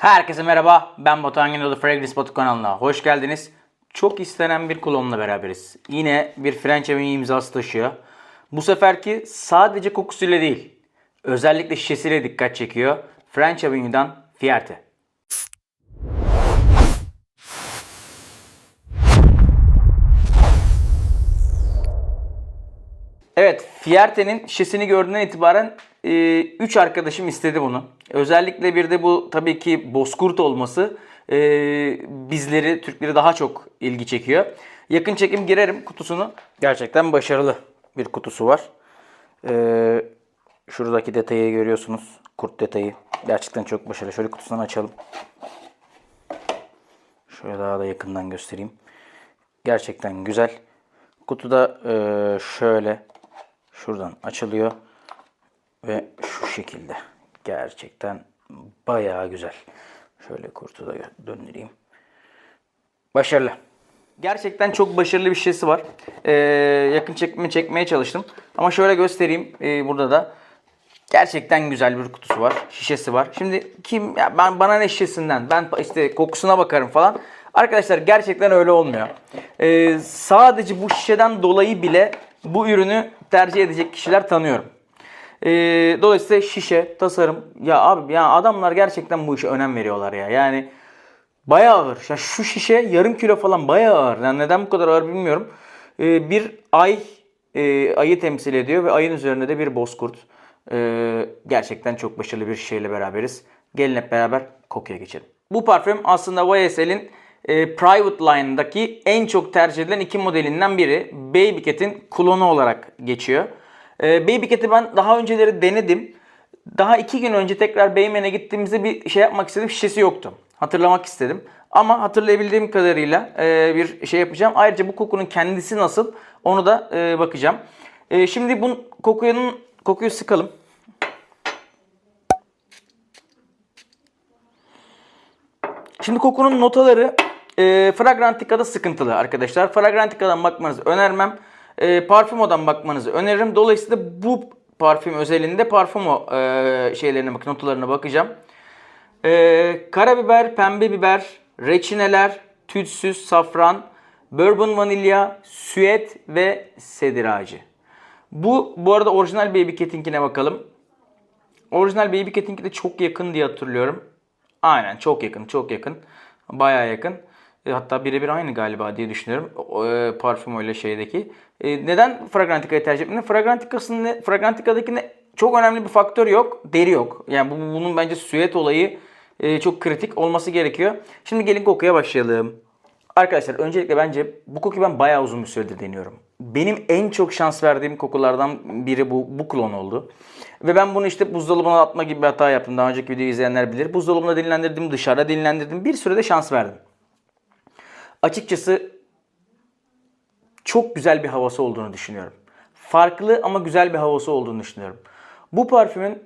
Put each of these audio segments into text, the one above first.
Herkese merhaba. Ben Batuhan Gündoğdu Fragrance Batu kanalına hoş geldiniz. Çok istenen bir klonla beraberiz. Yine bir French Avenue imzası taşıyor. Bu seferki sadece kokusuyla değil, özellikle şişesiyle dikkat çekiyor. French Avenue'dan Fierte. Evet, Fierte'nin şişesini gördüğünden itibaren 3 arkadaşım istedi bunu. Özellikle bir de bu tabii ki bozkurt olması e, bizleri, Türkleri daha çok ilgi çekiyor. Yakın çekim girerim kutusunu. Gerçekten başarılı bir kutusu var. E, şuradaki detayı görüyorsunuz. Kurt detayı. Gerçekten çok başarılı. Şöyle kutusunu açalım. Şöyle daha da yakından göstereyim. Gerçekten güzel. Kutuda e, şöyle şuradan açılıyor ve şu şekilde. Gerçekten bayağı güzel. Şöyle kurtu da döndüreyim. Başarılı. Gerçekten çok başarılı bir şişesi var. Ee, yakın çekme çekmeye çalıştım. Ama şöyle göstereyim ee, burada da. Gerçekten güzel bir kutusu var. Şişesi var. Şimdi kim ya ben bana ne şişesinden? Ben işte kokusuna bakarım falan. Arkadaşlar gerçekten öyle olmuyor. Ee, sadece bu şişeden dolayı bile bu ürünü tercih edecek kişiler tanıyorum. Ee, dolayısıyla şişe, tasarım. Ya abi ya adamlar gerçekten bu işe önem veriyorlar ya. Yani bayağı ağır. Ya şu şişe yarım kilo falan bayağı ağır. Yani neden bu kadar ağır bilmiyorum. Ee, bir ay e, ayı temsil ediyor ve ayın üzerinde de bir bozkurt. Ee, gerçekten çok başarılı bir şişeyle beraberiz. Gelin hep beraber kokuya geçelim. Bu parfüm aslında YSL'in e, Private Line'daki en çok tercih edilen iki modelinden biri. Baby Cat'in klonu olarak geçiyor. E, Baby Cat'i ben daha önceleri denedim. Daha iki gün önce tekrar Beymen'e gittiğimizde bir şey yapmak istedim. Şişesi yoktu. Hatırlamak istedim. Ama hatırlayabildiğim kadarıyla e, bir şey yapacağım. Ayrıca bu kokunun kendisi nasıl onu da e, bakacağım. E, şimdi bu kokunun kokuyu sıkalım. Şimdi kokunun notaları e, Fragrantica'da sıkıntılı arkadaşlar. Fragrantica'dan bakmanızı önermem. E, Parfumo'dan bakmanızı öneririm. Dolayısıyla bu parfüm özelinde Parfumo e, şeylerine bak, notalarına bakacağım. E, karabiber, pembe biber, reçineler, tütsüz, safran, bourbon vanilya, süet ve sedir ağacı. Bu bu arada orijinal Baby Cat'inkine bakalım. Orijinal Baby Cat'inki de çok yakın diye hatırlıyorum. Aynen çok yakın, çok yakın. Bayağı yakın. E, hatta birebir aynı galiba diye düşünüyorum. E, parfüm öyle şeydeki. E, neden Fragrantica'yı tercih etmedim? Fragrantica'sında, Fragrantica'dakinde çok önemli bir faktör yok. Deri yok. Yani bu, bunun bence süet olayı e, çok kritik olması gerekiyor. Şimdi gelin kokuya başlayalım. Arkadaşlar öncelikle bence bu kokuyu ben bayağı uzun bir süredir deniyorum. Benim en çok şans verdiğim kokulardan biri bu, bu klon oldu. Ve ben bunu işte buzdolabına atma gibi bir hata yaptım. Daha önceki videoyu izleyenler bilir. Buzdolabına dinlendirdim, dışarıda dinlendirdim. Bir sürede şans verdim. Açıkçası çok güzel bir havası olduğunu düşünüyorum. Farklı ama güzel bir havası olduğunu düşünüyorum. Bu parfümün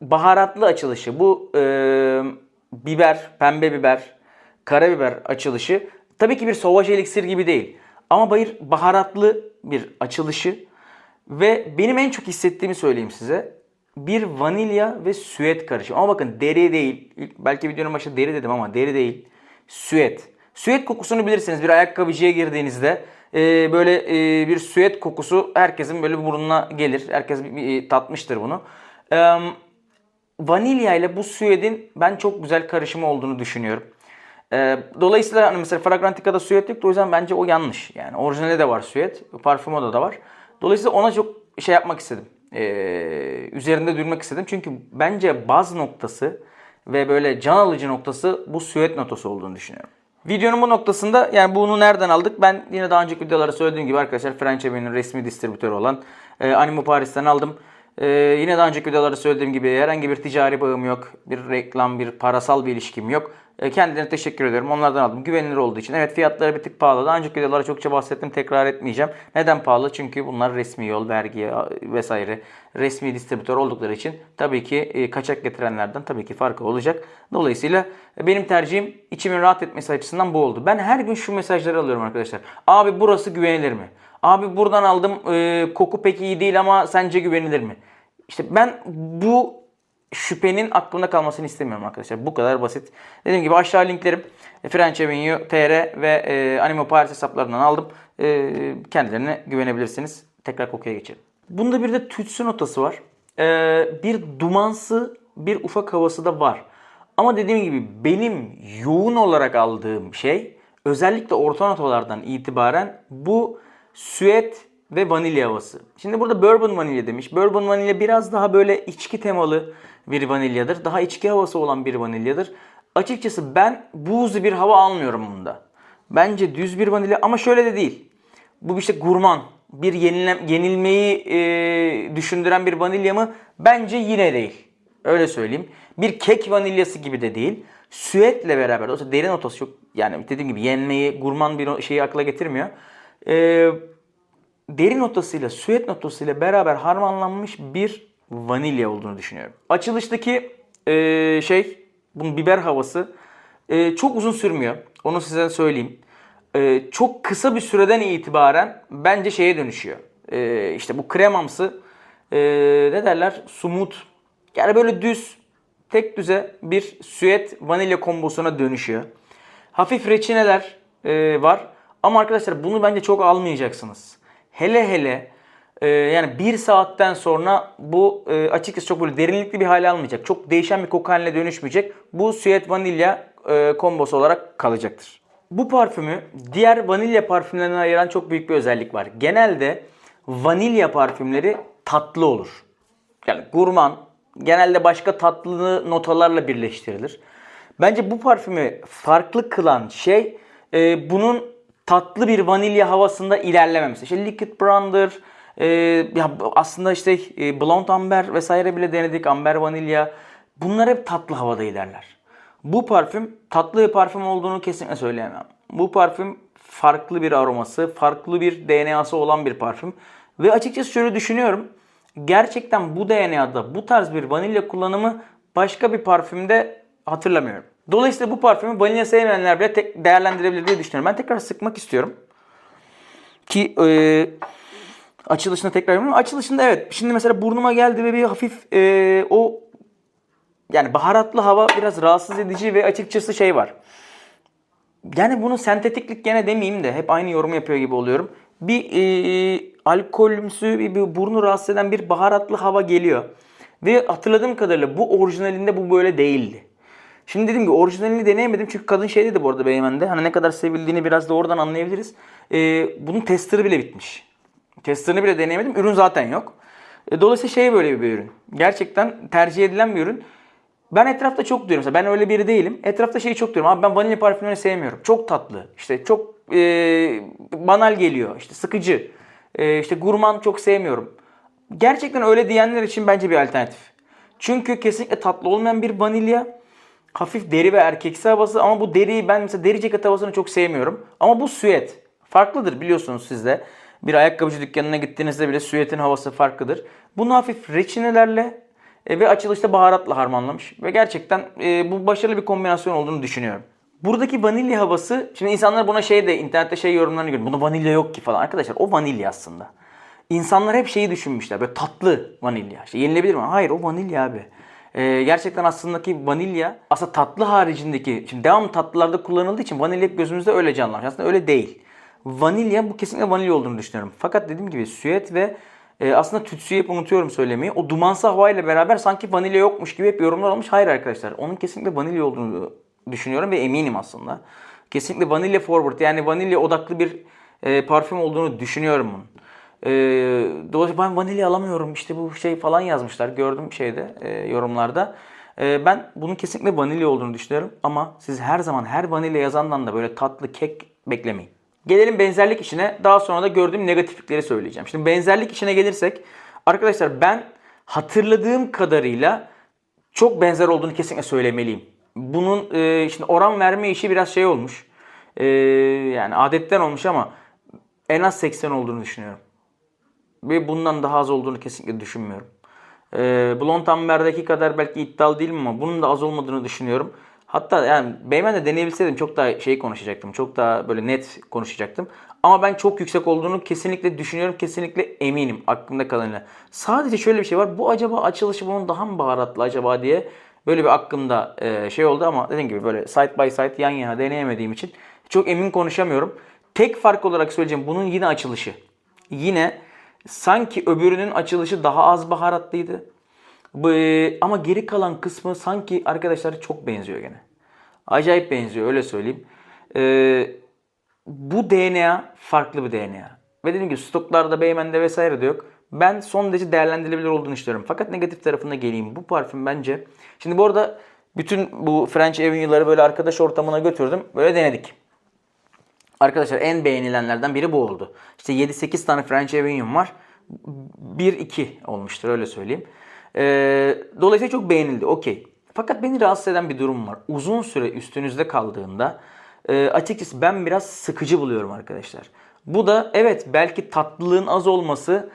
baharatlı açılışı, bu e, biber, pembe biber, karabiber açılışı tabii ki bir sovaj eliksir gibi değil. Ama bayır baharatlı bir açılışı ve benim en çok hissettiğimi söyleyeyim size. Bir vanilya ve süet karışımı. Ama bakın deri değil. Belki videonun başında deri dedim ama deri değil. Süet. Süet kokusunu bilirsiniz. Bir ayakkabıcıya girdiğinizde e, böyle e, bir süet kokusu herkesin böyle burnuna gelir. Herkes bir, tatmıştır bunu. E, vanilya ile bu süetin ben çok güzel karışımı olduğunu düşünüyorum. E, dolayısıyla hani mesela Fragrantica'da süet yoktu o yüzden bence o yanlış. Yani orijinalde de var süet, parfümoda da var. Dolayısıyla ona çok şey yapmak istedim. E, üzerinde durmak istedim. Çünkü bence baz noktası ve böyle can alıcı noktası bu süet notası olduğunu düşünüyorum. Videonun bu noktasında yani bunu nereden aldık? Ben yine daha önceki videolarda söylediğim gibi arkadaşlar French Avenue'nin resmi distribütörü olan e, Animo Paris'ten aldım. E, yine daha önceki videolarda söylediğim gibi herhangi bir ticari bağım yok. Bir reklam, bir parasal bir ilişkim yok. E, kendilerine teşekkür ediyorum. Onlardan aldım. Güvenilir olduğu için. Evet fiyatları bir tık pahalı. Daha önceki videolarda çokça bahsettim. Tekrar etmeyeceğim. Neden pahalı? Çünkü bunlar resmi yol, vergi vesaire resmi distribütör oldukları için tabii ki e, kaçak getirenlerden tabii ki farkı olacak. Dolayısıyla e, benim tercihim içimin rahat etmesi açısından bu oldu. Ben her gün şu mesajları alıyorum arkadaşlar. Abi burası güvenilir mi? Abi buradan aldım e, koku pek iyi değil ama sence güvenilir mi? İşte ben bu şüphenin aklımda kalmasını istemiyorum arkadaşlar. Bu kadar basit. Dediğim gibi aşağı linklerim French Avenue TR ve e, Animo Paris hesaplarından aldım. E, kendilerine güvenebilirsiniz. Tekrar kokuya geçelim. Bunda bir de tütsü notası var. E, bir dumansı bir ufak havası da var. Ama dediğim gibi benim yoğun olarak aldığım şey özellikle orta notalardan itibaren bu süet ve vanilya havası. Şimdi burada bourbon vanilya demiş. Bourbon vanilya biraz daha böyle içki temalı bir vanilyadır. Daha içki havası olan bir vanilyadır. Açıkçası ben buzlu bir hava almıyorum bunda. Bence düz bir vanilya ama şöyle de değil. Bu işte gurman, bir yenile, yenilmeyi e, düşündüren bir vanilya mı? Bence yine değil. Öyle söyleyeyim. Bir kek vanilyası gibi de değil. Süetle beraber. O derin notası çok yani dediğim gibi yenmeyi, gurman bir şeyi akla getirmiyor. Ee, derin notasıyla, süet notasıyla beraber harmanlanmış bir vanilya olduğunu düşünüyorum. Açılıştaki e, şey, bunun biber havası e, çok uzun sürmüyor. Onu size söyleyeyim. E, çok kısa bir süreden itibaren bence şeye dönüşüyor. E, işte bu kremamsı e, ne derler? Sumut. Yani böyle düz, tek düze bir süet vanilya kombosuna dönüşüyor. Hafif reçineler e, var. Ama arkadaşlar bunu bence çok almayacaksınız. Hele hele e, yani bir saatten sonra bu e, açıkçası çok böyle derinlikli bir hale almayacak. Çok değişen bir koku haline dönüşmeyecek. Bu süet vanilya e, kombosu olarak kalacaktır. Bu parfümü diğer vanilya parfümlerinden ayıran çok büyük bir özellik var. Genelde vanilya parfümleri tatlı olur. Yani gurman, genelde başka tatlı notalarla birleştirilir. Bence bu parfümü farklı kılan şey e, bunun tatlı bir vanilya havasında ilerlememesi. İşte Liquid Brown'dır, e, ya aslında işte e, Blonde Amber vesaire bile denedik, Amber Vanilya. Bunlar hep tatlı havada ilerler. Bu parfüm tatlı bir parfüm olduğunu kesinlikle söyleyemem. Bu parfüm farklı bir aroması, farklı bir DNA'sı olan bir parfüm. Ve açıkçası şöyle düşünüyorum. Gerçekten bu DNA'da bu tarz bir vanilya kullanımı başka bir parfümde hatırlamıyorum. Dolayısıyla bu parfümü vanilya sevmeyenler bile tek değerlendirebilir diye düşünüyorum. Ben tekrar sıkmak istiyorum. Ki e, açılışına tekrar yapıyorum. Açılışında evet. Şimdi mesela burnuma geldi ve bir hafif e, o yani baharatlı hava biraz rahatsız edici ve açıkçası şey var. Yani bunu sentetiklik gene demeyeyim de hep aynı yorum yapıyor gibi oluyorum. Bir e, alkolümsü bir, bir burnu rahatsız eden bir baharatlı hava geliyor. Ve hatırladığım kadarıyla bu orijinalinde bu böyle değildi. Şimdi dedim ki orijinalini deneyemedim çünkü kadın şey dedi bu arada Beymen'de. Hani ne kadar sevildiğini biraz da oradan anlayabiliriz. Ee, bunun testerı bile bitmiş. Testerını bile deneyemedim. Ürün zaten yok. E, dolayısıyla şey böyle bir ürün. Gerçekten tercih edilen bir ürün. Ben etrafta çok duyuyorum. Mesela ben öyle biri değilim. Etrafta şeyi çok duyuyorum. Abi ben vanilya parfümlerini sevmiyorum. Çok tatlı. İşte çok e, banal geliyor. İşte sıkıcı. E, işte gurman çok sevmiyorum. Gerçekten öyle diyenler için bence bir alternatif. Çünkü kesinlikle tatlı olmayan bir vanilya. Hafif deri ve erkeksi havası ama bu deriyi ben mesela deri ceket havasını çok sevmiyorum. Ama bu süet. Farklıdır biliyorsunuz siz de. Bir ayakkabıcı dükkanına gittiğinizde bile süetin havası farklıdır. Bunu hafif reçinelerle e, ve açılışta baharatla harmanlamış. Ve gerçekten e, bu başarılı bir kombinasyon olduğunu düşünüyorum. Buradaki vanilya havası, şimdi insanlar buna şey de internette şey yorumlarını görüyorum. Bunda vanilya yok ki falan. Arkadaşlar o vanilya aslında. İnsanlar hep şeyi düşünmüşler. Böyle tatlı vanilya. İşte yenilebilir mi? Hayır o vanilya abi. Ee, gerçekten aslında ki vanilya aslında tatlı haricindeki şimdi devam tatlılarda kullanıldığı için vanilya hep gözümüzde öyle canlanmış. Aslında öyle değil. Vanilya bu kesinlikle vanilya olduğunu düşünüyorum. Fakat dediğim gibi süet ve e, aslında tütsüyü hep unutuyorum söylemeyi. O dumansı havayla beraber sanki vanilya yokmuş gibi hep yorumlar olmuş. Hayır arkadaşlar. Onun kesinlikle vanilya olduğunu düşünüyorum ve eminim aslında. Kesinlikle vanilya forward yani vanilya odaklı bir e, parfüm olduğunu düşünüyorum bunun. E, dolayısıyla ben vanilya alamıyorum işte bu şey falan yazmışlar gördüm şeyde e, yorumlarda. E, ben bunun kesinlikle vanilya olduğunu düşünüyorum ama siz her zaman her vanilya yazandan da böyle tatlı kek beklemeyin. Gelelim benzerlik işine. Daha sonra da gördüğüm negatiflikleri söyleyeceğim. Şimdi benzerlik işine gelirsek arkadaşlar ben hatırladığım kadarıyla çok benzer olduğunu kesinlikle söylemeliyim. Bunun e, şimdi oran verme işi biraz şey olmuş. E, yani adetten olmuş ama en az 80 olduğunu düşünüyorum. Ve bundan daha az olduğunu kesinlikle düşünmüyorum. E, Blond Amber'deki kadar belki iddialı değilim ama bunun da az olmadığını düşünüyorum. Hatta yani Beymen de deneyebilseydim çok daha şey konuşacaktım. Çok daha böyle net konuşacaktım. Ama ben çok yüksek olduğunu kesinlikle düşünüyorum. Kesinlikle eminim aklımda kalanıyla. Sadece şöyle bir şey var. Bu acaba açılışı bunun daha mı baharatlı acaba diye böyle bir aklımda e, şey oldu ama dediğim gibi böyle side by side yan yana deneyemediğim için çok emin konuşamıyorum. Tek fark olarak söyleyeceğim bunun yine açılışı. Yine sanki öbürünün açılışı daha az baharatlıydı. Bu, ama geri kalan kısmı sanki arkadaşlar çok benziyor gene. Acayip benziyor öyle söyleyeyim. Ee, bu DNA farklı bir DNA. Ve dediğim gibi stoklarda, Beymen'de vesaire de yok. Ben son derece değerlendirilebilir olduğunu düşünüyorum. Fakat negatif tarafına geleyim. Bu parfüm bence... Şimdi bu arada bütün bu French Avenue'ları böyle arkadaş ortamına götürdüm. Böyle denedik. Arkadaşlar en beğenilenlerden biri bu oldu. İşte 7-8 tane French Avenue var. 1-2 olmuştur öyle söyleyeyim. Ee, dolayısıyla çok beğenildi. Okey. Fakat beni rahatsız eden bir durum var. Uzun süre üstünüzde kaldığında e, açıkçası ben biraz sıkıcı buluyorum arkadaşlar. Bu da evet belki tatlılığın az olması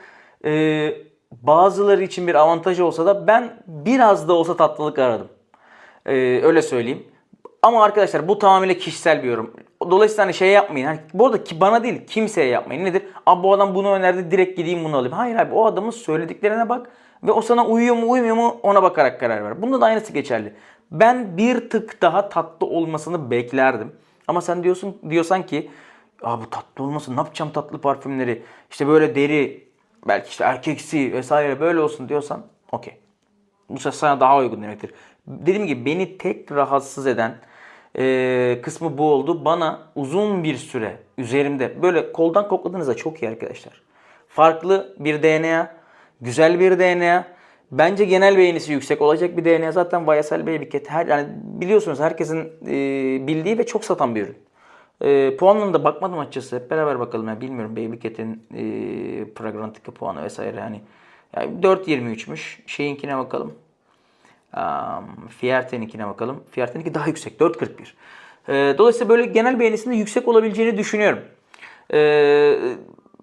e, bazıları için bir avantaj olsa da ben biraz da olsa tatlılık aradım. E, öyle söyleyeyim. Ama arkadaşlar bu tamamıyla kişisel bir yorum. Dolayısıyla hani şey yapmayın. Hani bu arada ki bana değil kimseye yapmayın. Nedir? Abi bu adam bunu önerdi direkt gideyim bunu alayım. Hayır abi o adamın söylediklerine bak ve o sana uyuyor mu uymuyor mu ona bakarak karar ver. Bunda da aynısı geçerli. Ben bir tık daha tatlı olmasını beklerdim. Ama sen diyorsun diyorsan ki Aa bu tatlı olmasın ne yapacağım tatlı parfümleri işte böyle deri belki işte erkeksi vesaire böyle olsun diyorsan okey. Bu ses sana daha uygun demektir. Dediğim gibi beni tek rahatsız eden e, kısmı bu oldu. Bana uzun bir süre üzerimde böyle koldan kokladığınızda çok iyi arkadaşlar. Farklı bir DNA, güzel bir DNA. Bence genel beğenisi yüksek olacak bir DNA. Zaten Baby Cat her, yani biliyorsunuz herkesin e, bildiği ve çok satan bir ürün. E, puanına da bakmadım açıkçası. Hep beraber bakalım. Yani bilmiyorum Baby Cat'in e, puanı vesaire. Hani yani 4.23'müş. Şeyinkine bakalım. Um, bakalım. Fierte'ninki daha yüksek. 4.41. E, dolayısıyla böyle genel beğenisinde yüksek olabileceğini düşünüyorum. E,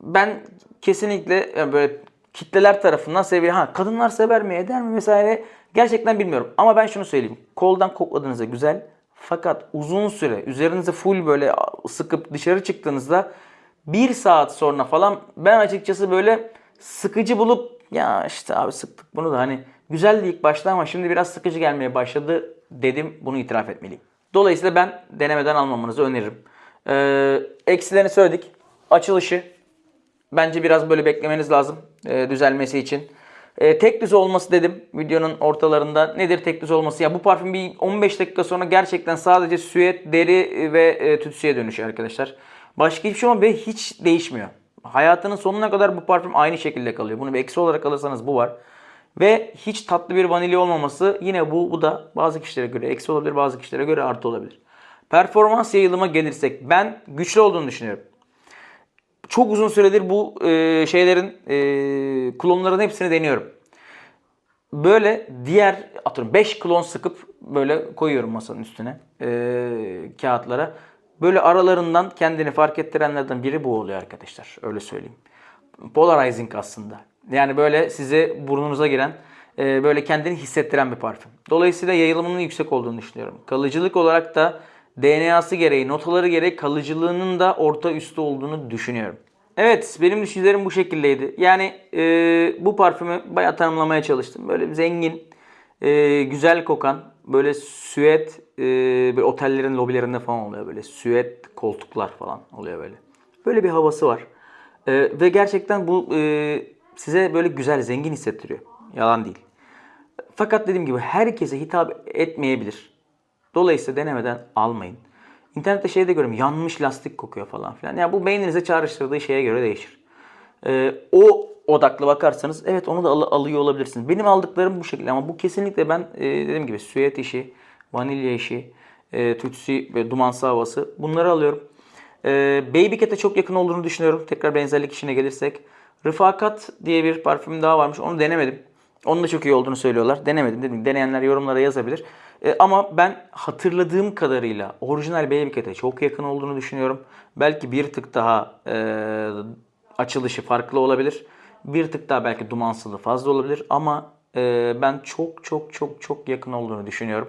ben kesinlikle böyle kitleler tarafından seviyorum. Ha kadınlar sever mi eder mi vesaire gerçekten bilmiyorum. Ama ben şunu söyleyeyim. Koldan kokladığınızda güzel. Fakat uzun süre üzerinize full böyle sıkıp dışarı çıktığınızda bir saat sonra falan ben açıkçası böyle sıkıcı bulup ya işte abi sıktık bunu da hani güzeldi ilk başta ama şimdi biraz sıkıcı gelmeye başladı dedim bunu itiraf etmeliyim. Dolayısıyla ben denemeden almamanızı öneririm. Ee, eksilerini söyledik. Açılışı bence biraz böyle beklemeniz lazım e, düzelmesi için. E, tek düz olması dedim videonun ortalarında. Nedir tek düz olması? Ya bu parfüm bir 15 dakika sonra gerçekten sadece süet, deri ve e, tütsüye dönüşüyor arkadaşlar. Başka hiçbir şey olmuyor ve hiç değişmiyor. Hayatının sonuna kadar bu parfüm aynı şekilde kalıyor. Bunu bir eksi olarak alırsanız bu var. Ve hiç tatlı bir vanilya olmaması yine bu, bu da bazı kişilere göre eksi olabilir, bazı kişilere göre artı olabilir. Performans yayılıma gelirsek ben güçlü olduğunu düşünüyorum. Çok uzun süredir bu e, şeylerin e, klonların hepsini deniyorum. Böyle diğer atıyorum 5 klon sıkıp böyle koyuyorum masanın üstüne e, kağıtlara. Böyle aralarından kendini fark ettirenlerden biri bu oluyor arkadaşlar. Öyle söyleyeyim. Polarizing aslında. Yani böyle size burnunuza giren e, böyle kendini hissettiren bir parfüm. Dolayısıyla yayılımının yüksek olduğunu düşünüyorum. Kalıcılık olarak da DNA'sı gereği, notaları gereği kalıcılığının da orta üstü olduğunu düşünüyorum. Evet benim düşüncelerim bu şekildeydi. Yani e, bu parfümü bayağı tanımlamaya çalıştım. Böyle zengin, e, güzel kokan, böyle süet, e, böyle otellerin lobilerinde falan oluyor böyle. Süet koltuklar falan oluyor böyle. Böyle bir havası var. E, ve gerçekten bu e, size böyle güzel, zengin hissettiriyor. Yalan değil. Fakat dediğim gibi herkese hitap etmeyebilir. Dolayısıyla denemeden almayın. İnternette şey de görüyorum yanmış lastik kokuyor falan filan. Yani bu beyninize çağrıştırdığı şeye göre değişir. Ee, o odaklı bakarsanız evet onu da al- alıyor olabilirsiniz. Benim aldıklarım bu şekilde ama bu kesinlikle ben e, dediğim gibi süet işi, vanilya işi, e, tütsü ve dumansı havası bunları alıyorum. E, Baby Cat'e çok yakın olduğunu düşünüyorum. Tekrar benzerlik işine gelirsek. Refakat diye bir parfüm daha varmış. Onu denemedim. Onun da çok iyi olduğunu söylüyorlar. Denemedim dedim. Deneyenler yorumlara yazabilir. E, ama ben hatırladığım kadarıyla orijinal Cat'e çok yakın olduğunu düşünüyorum. Belki bir tık daha e, açılışı farklı olabilir. Bir tık daha belki dumansılı fazla olabilir. Ama e, ben çok çok çok çok yakın olduğunu düşünüyorum.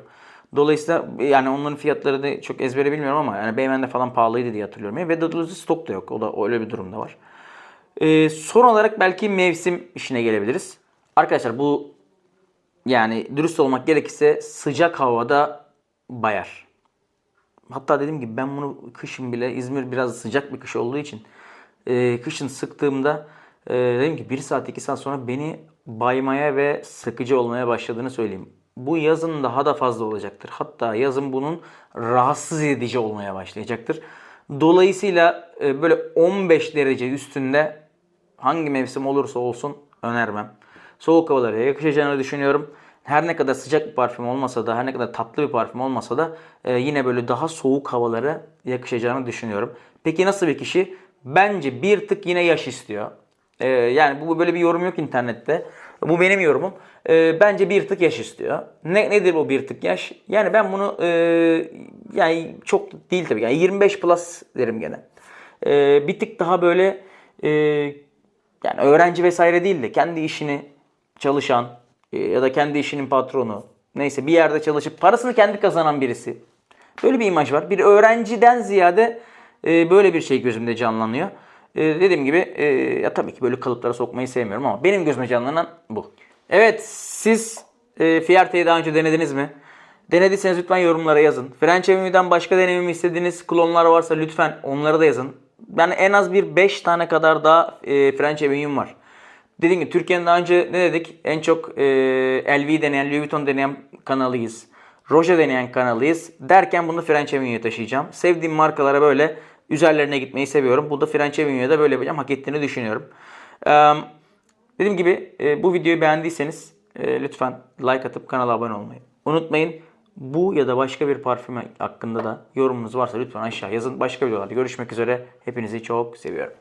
Dolayısıyla yani onların fiyatları da çok ezbere bilmiyorum ama yani Beymen'de falan pahalıydı diye hatırlıyorum. Ve dolayısıyla stok da yok. O da öyle bir durumda var. Ee, son olarak belki mevsim işine gelebiliriz. Arkadaşlar bu yani dürüst olmak gerekirse sıcak havada bayar. Hatta dediğim gibi ben bunu kışın bile İzmir biraz sıcak bir kış olduğu için e, kışın sıktığımda e, dedim ki 1 saat 2 saat sonra beni baymaya ve sıkıcı olmaya başladığını söyleyeyim. Bu yazın daha da fazla olacaktır. Hatta yazın bunun rahatsız edici olmaya başlayacaktır. Dolayısıyla e, böyle 15 derece üstünde hangi mevsim olursa olsun önermem. Soğuk havalara yakışacağını düşünüyorum. Her ne kadar sıcak bir parfüm olmasa da, her ne kadar tatlı bir parfüm olmasa da e, yine böyle daha soğuk havalara yakışacağını düşünüyorum. Peki nasıl bir kişi? Bence bir tık yine yaş istiyor. E, yani bu böyle bir yorum yok internette. Bu benim yorumum. E, bence bir tık yaş istiyor. Ne nedir bu bir tık yaş? Yani ben bunu e, yani çok değil tabii. Yani 25 plus derim gene. E, bir tık daha böyle e, yani öğrenci vesaire değil de kendi işini çalışan e, ya da kendi işinin patronu neyse bir yerde çalışıp parasını kendi kazanan birisi. Böyle bir imaj var. Bir öğrenciden ziyade e, böyle bir şey gözümde canlanıyor. E, dediğim gibi e, ya tabii ki böyle kalıplara sokmayı sevmiyorum ama benim gözüme canlanan bu. Evet siz e, daha önce denediniz mi? Denediyseniz lütfen yorumlara yazın. French Avenue'den başka denememi istediğiniz klonlar varsa lütfen onları da yazın. Ben en az bir 5 tane kadar daha e, French Avenue'm var. Dediğim gibi Türkiye'nin daha önce ne dedik? En çok e, LV deneyen, Louis Vuitton deneyen kanalıyız. Roja deneyen kanalıyız. Derken bunu French Avenue'ye taşıyacağım. Sevdiğim markalara böyle üzerlerine gitmeyi seviyorum. Bu da French Avenue'ye de böyle yapacağım. Hak ettiğini düşünüyorum. Eee Dediğim gibi e, bu videoyu beğendiyseniz e, lütfen like atıp kanala abone olmayı unutmayın. Bu ya da başka bir parfüm hakkında da yorumunuz varsa lütfen aşağı yazın. Başka videolarda görüşmek üzere. Hepinizi çok seviyorum.